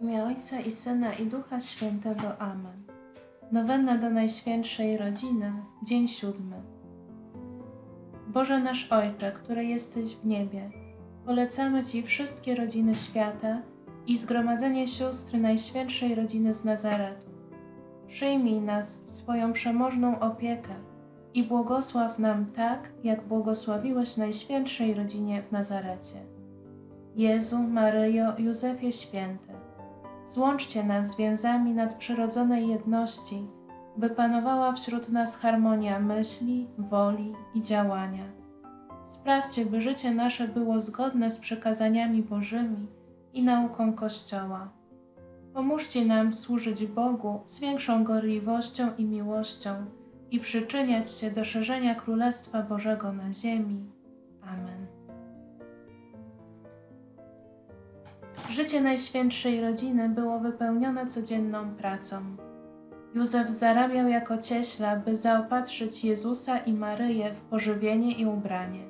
W imię Ojca i Syna i Ducha Świętego. Amen. Nowenna do Najświętszej Rodziny, dzień siódmy. Boże nasz Ojcze, który jesteś w niebie, polecamy Ci wszystkie rodziny świata i zgromadzenie sióstr Najświętszej Rodziny z Nazaretu. Przyjmij nas w swoją przemożną opiekę i błogosław nam tak, jak błogosławiłeś Najświętszej Rodzinie w Nazarecie. Jezu, Maryjo, Józefie Święty, złączcie nas więzami nadprzyrodzonej jedności, by panowała wśród nas harmonia myśli, woli i działania. Sprawdźcie, by życie nasze było zgodne z przekazaniami Bożymi i nauką Kościoła. Pomóżcie nam służyć Bogu z większą gorliwością i miłością i przyczyniać się do szerzenia Królestwa Bożego na ziemi. Życie Najświętszej Rodziny było wypełnione codzienną pracą. Józef zarabiał jako cieśla, by zaopatrzyć Jezusa i Maryję w pożywienie i ubranie.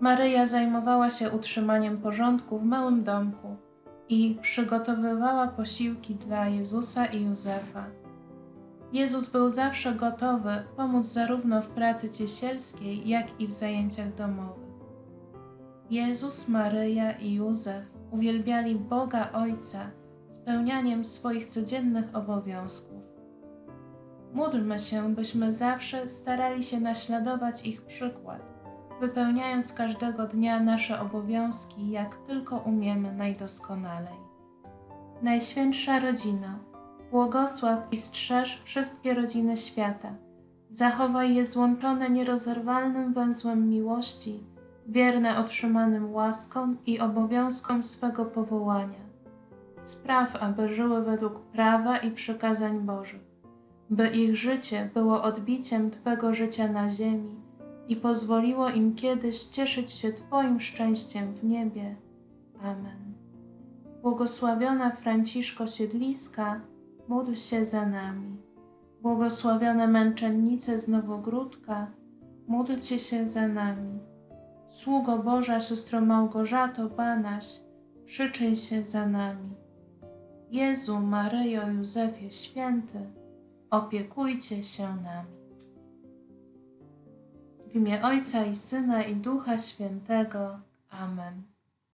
Maryja zajmowała się utrzymaniem porządku w małym domku i przygotowywała posiłki dla Jezusa i Józefa. Jezus był zawsze gotowy pomóc zarówno w pracy ciesielskiej, jak i w zajęciach domowych. Jezus, Maryja i Józef uwielbiali Boga Ojca spełnianiem swoich codziennych obowiązków. Módlmy się, byśmy zawsze starali się naśladować ich przykład, wypełniając każdego dnia nasze obowiązki, jak tylko umiemy najdoskonalej. Najświętsza rodzina, błogosław i strzeż wszystkie rodziny świata. Zachowaj je złączone nierozerwalnym węzłem miłości, wierne otrzymanym łaskom i obowiązkom swego powołania. Spraw, aby żyły według prawa i przykazań Bożych, by ich życie było odbiciem Twego życia na ziemi i pozwoliło im kiedyś cieszyć się Twoim szczęściem w niebie. Amen. Błogosławiona Franciszko Siedliska, módl się za nami. Błogosławione męczennice z Nowogródka, módlcie się za nami. Sługo Boża, siostro Małgorzato Banaś, przyczyń się za nami. Jezu, Maryjo, Józefie Święty, opiekujcie się nami. W imię Ojca i Syna i Ducha Świętego. Amen.